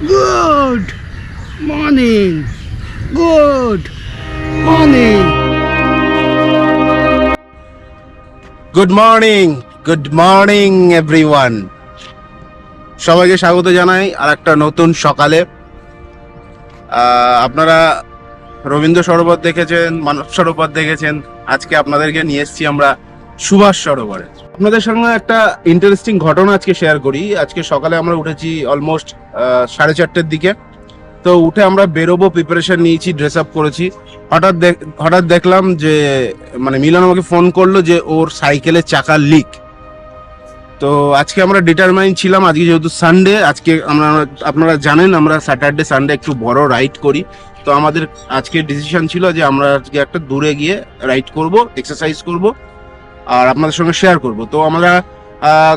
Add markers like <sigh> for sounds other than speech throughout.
Good morning. Good morning. Good morning good morning everyone সবাইকে স্বাগত জানাই আর একটা নতুন সকালে আপনারা রবীন্দ্র সরোবর দেখেছেন, মানব সরোবর দেখেছেন আজকে আপনাদেরকে নিয়ে এসেছি আমরা সুভাষ সরোবরে। আপনাদের সঙ্গে একটা ইন্টারেস্টিং ঘটনা আজকে শেয়ার করি। আজকে সকালে আমরা উঠেছি অলমোস্ট সাড়ে চারটের দিকে। তো উঠে আমরা বেরোবো প্রিপারেশন নিয়েছি ড্রেস আপ করেছি। হঠাৎ হঠাৎ দেখলাম যে মানে মিলন আমাকে ফোন করল যে ওর সাইকেলের চাকা লিক তো আজকে আমরা ডিটারমাইন ছিলাম, আজকে যেহেতু সানডে আজকে আমরা, আপনারা জানেন আমরা স্যাটারডে সানডে একটু বড় রাইড করি। তো আমাদের আজকে ডিসিশন ছিল যে আমরা আজকে একটা দূরে গিয়ে রাইড করব এক্সারসাইজ করব। আর আপনাদের সঙ্গে শেয়ার করব। তো আমরা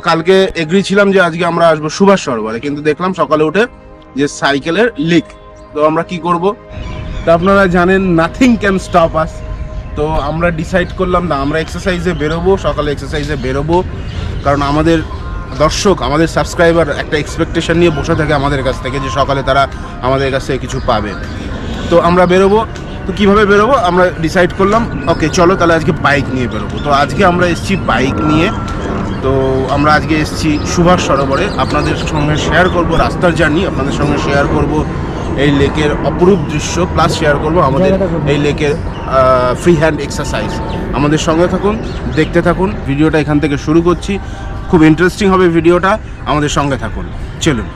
কালকে এগ্রি ছিলাম যে আজকে আমরা আসব সুভাষ সরোবরে, কিন্তু দেখলাম সকালে উঠে যে সাইকেলের লিক তো আমরা কি করব? তো আপনারা জানেন নাথিং ক্যান স্টপ আস তো আমরা ডিসাইড করলাম, না, আমরা এক্সারসাইজে বেরোবো, সকালে এক্সারসাইজে বেরোবো। কারণ আমাদের দর্শক, আমাদের সাবস্ক্রাইবার একটা এক্সপেকটেশন নিয়ে বসে থাকে আমাদের কাছ থেকে যে সকালে তারা আমাদের কাছে কিছু পাবে। তো আমরা বেরোবো তো কীভাবে বেরোবো? আমরা ডিসাইড করলাম ওকে চলো তাহলে আজকে বাইক নিয়ে বেরোবো। তো আজকে আমরা এসেছি বাইক নিয়ে। তো আমরা আজকে এসেছি সুভাষ সরোবরে। আপনাদের সঙ্গে শেয়ার করব রাস্তার জার্নি আপনাদের সঙ্গে শেয়ার করব এই লেকের অপরূপ দৃশ্য প্লাস শেয়ার করব আমাদের এই লেকের ফ্রি হ্যান্ড এক্সারসাইজ আমাদের সঙ্গে থাকুন দেখতে থাকুন। ভিডিওটা এখান থেকে শুরু করছি। খুব ইন্টারেস্টিং হবে ভিডিওটা। আমাদের সঙ্গে থাকুন। চলুন।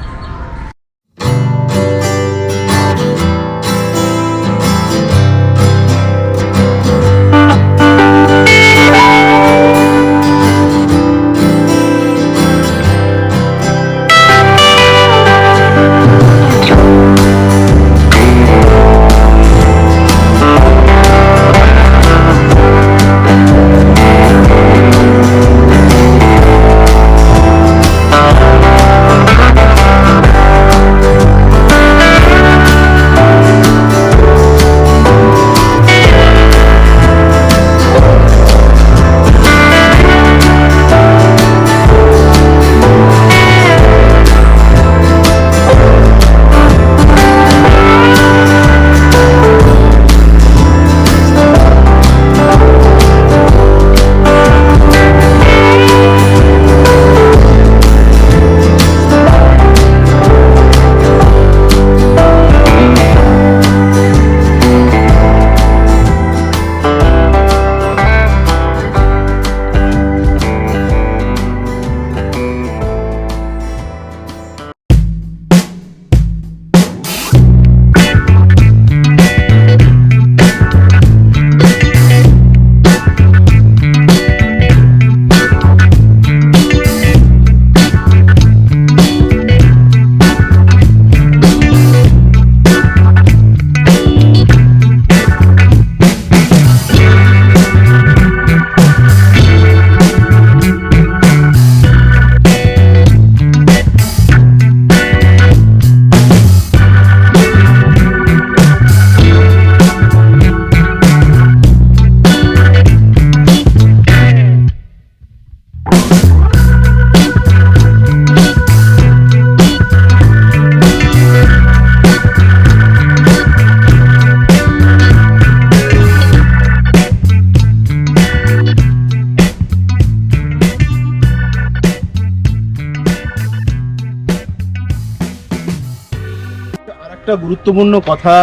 একটা গুরুত্বপূর্ণ কথা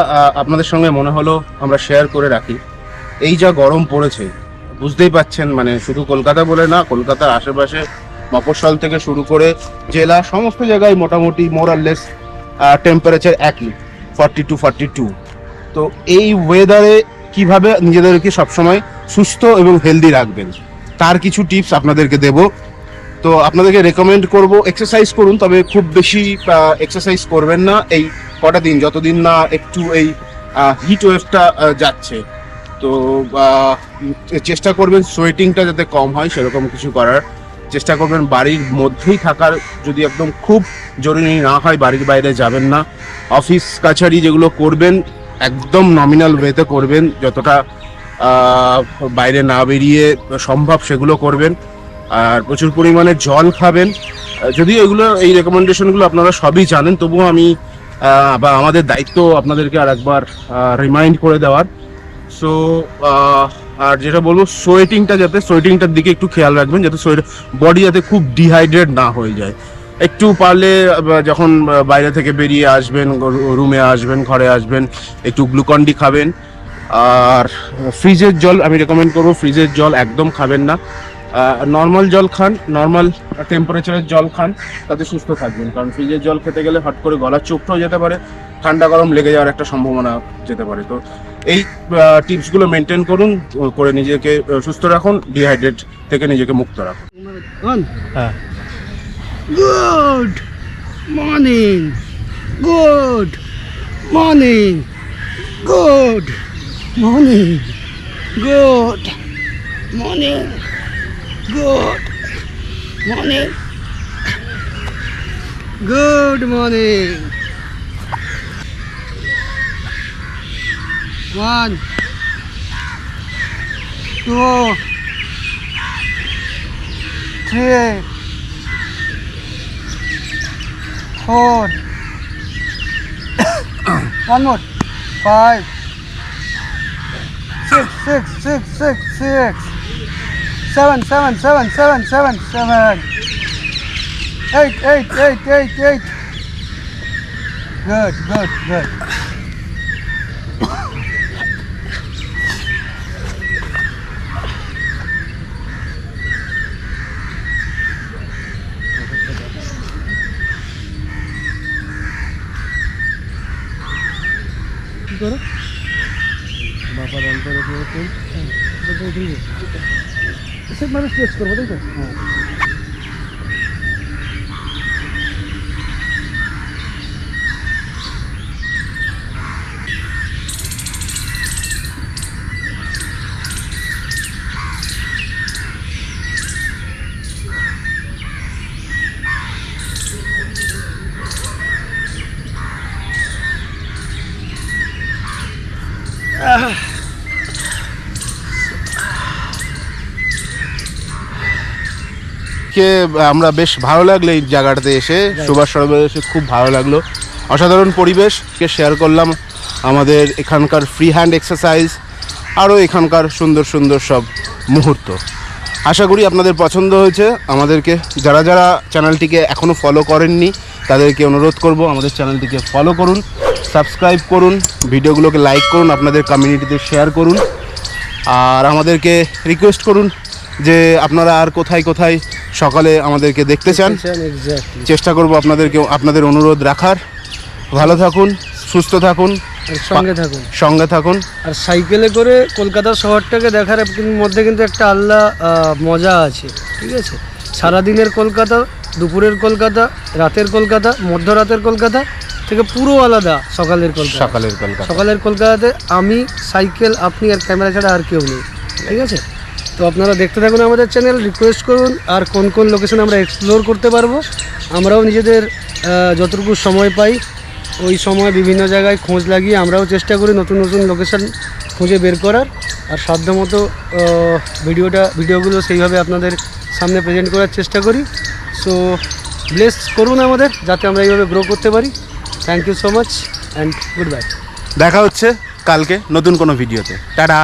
আপনাদের সঙ্গে মনে হলো আমরা শেয়ার করে রাখি। এই যা গরম পড়েছে, বুঝতেই পাচ্ছেন মানে শুধু কলকাতা বলে না, কলকাতার আশেপাশে মফস্বল থেকে শুরু করে জেলা, সমস্ত জায়গায় মোটামুটি মোরাললেস টেম্পারেচার একই ফর্টি টু ফর্টি টু তো এই ওয়েদারে কীভাবে নিজেদেরকে সবসময় সুস্থ এবং হেলদি রাখবেন, তার কিছু টিপস আপনাদেরকে দেব। তো আপনাদেরকে রেকমেন্ড করব এক্সারসাইজ করুন, তবে খুব বেশি এক্সারসাইজ করবেন না, এই কটা দিন, যতদিন না একটু এই হিট ওয়েভটা যাচ্ছে। তো চেষ্টা করবেন সোয়েটিংটা যাতে কম হয়, সেরকম কিছু করার। চেষ্টা করবেন বাড়ির মধ্যেই থাকার, যদি একদম খুব জরুরি না হয়, বাড়ির বাইরে যাবেন না। অফিস, কাছারি যেগুলো করবেন, একদম নমিনাল ওয়েতে করবেন। যতটা বাইরে না বেরিয়ে সম্ভব সেগুলো করবেন। আর প্রচুর পরিমাণে জল খাবেন। যদিও এগুলো, এই রেকমেন্ডেশনগুলো আপনারা সবই জানেন, তবুও আমি বা আমাদের দায়িত্ব আপনাদেরকে আর একবার রিমাইন্ড করে দেওয়ার। সো আর যেটা বলব সোয়েটিংটা যাতে সোয়েটিংটার দিকে একটু খেয়াল রাখবেন, যাতে বডি যাতে খুব ডিহাইড্রেট না হয়ে যায়। একটু পারলে যখন বাইরে থেকে বেরিয়ে আসবেন, রুমে আসবেন, ঘরে আসবেন, একটু গ্লুকন্ডি খাবেন। আর ফ্রিজের জল, আমি রেকমেন্ড করব ফ্রিজের জল একদম খাবেন না। নর্মাল জল খান নর্মাল টেম্পারেচারের জল খান তাতে সুস্থ থাকবেন কারণ ফ্রিজের জল খেতে গেলে হট করে গলা চোখটাও যেতে পারে ঠান্ডা গরম লেগে যাওয়ার একটা সম্ভাবনা যেতে পারে তো এই টিপসগুলো মেনটেন করুন ও করে নিজেকে সুস্থ রাখুন ডিহাইড্রেট থেকে নিজেকে মুক্ত রাখুন গুড হ্যাঁ good morning. Good morning. Good morning. Good morning. Good morning. One, two, three. four, <coughs> one more, five, six, six, six, six, six, seven, seven, seven, seven, seven, seven, eight, eight, eight, eight, eight. Good, good, good. কি করো বাবার অন্তর সে মানে stretch করব তাই তো হ্যাঁ কে আমরা বেশ ভালো লাগল এই জায়গাটাতে এসে। সুভাষ সরোবরে এসে খুব ভালো লাগল। অসাধারণ পরিবেশকে শেয়ার করলাম আমাদের এখানকার ফ্রি হ্যান্ড এক্সারসাইজ আরও এখানকার সুন্দর সুন্দর সব মুহূর্ত। আশা করি আপনাদের পছন্দ হয়েছে। আমাদেরকে যারা যারা চ্যানেলটিকে এখনও ফলো করেননি তাদেরকে অনুরোধ করব আমাদের চ্যানেলটিকে ফলো করুন সাবস্ক্রাইব করুন ভিডিওগুলোকে লাইক করুন আপনাদের কমিউনিটিতে শেয়ার করুন। আর আমাদেরকে রিকোয়েস্ট করুন যে আপনারা আর কোথায় কোথায় সকালে আমাদেরকে দেখতে চান। চেষ্টা করব আপনাদেরকে আপনাদের অনুরোধ রাখার। ভালো থাকুন সুস্থ থাকুন সঙ্গে থাকুন। সঙ্গে থাকুন। আর সাইকেলে করে কলকাতা শহরটাকে দেখার মধ্যে কিন্তু একটা আল্লাহ মজা আছে ঠিক আছে? সারাদিনের কলকাতা দুপুরের কলকাতা রাতের কলকাতা মধ্যরাতের কলকাতা থেকে পুরো আলাদা সকালের কলকাতা। সকালের কলকাতা। সকালের কলকাতাতে আমি সাইকেল আপনি আর ক্যামেরা ছাড়া আর কেউ নেই ঠিক আছে? তো আপনারা দেখতে থাকুন আমাদের চ্যানেল রিকোয়েস্ট করুন আর কোন কোন লোকেশন আমরা এক্সপ্লোর করতে পারব। আমরাও নিজেদের যতটুকু সময় পাই, ওই সময় বিভিন্ন জায়গায় খোঁজ লাগিয়ে আমরাও চেষ্টা করি নতুন নতুন লোকেশান খুঁজে বের করার। আর সাধ্যমতো ভিডিওটা, ভিডিওগুলো সেইভাবে আপনাদের সামনে প্রেজেন্ট করার চেষ্টা করি। সো ব্লেস করুন আমাদের, যাতে আমরা এইভাবে গ্রো করতে পারি। Thank you so much and goodbye দেখা হচ্ছে কালকে নতুন কোনো ভিডিওতে টাটা!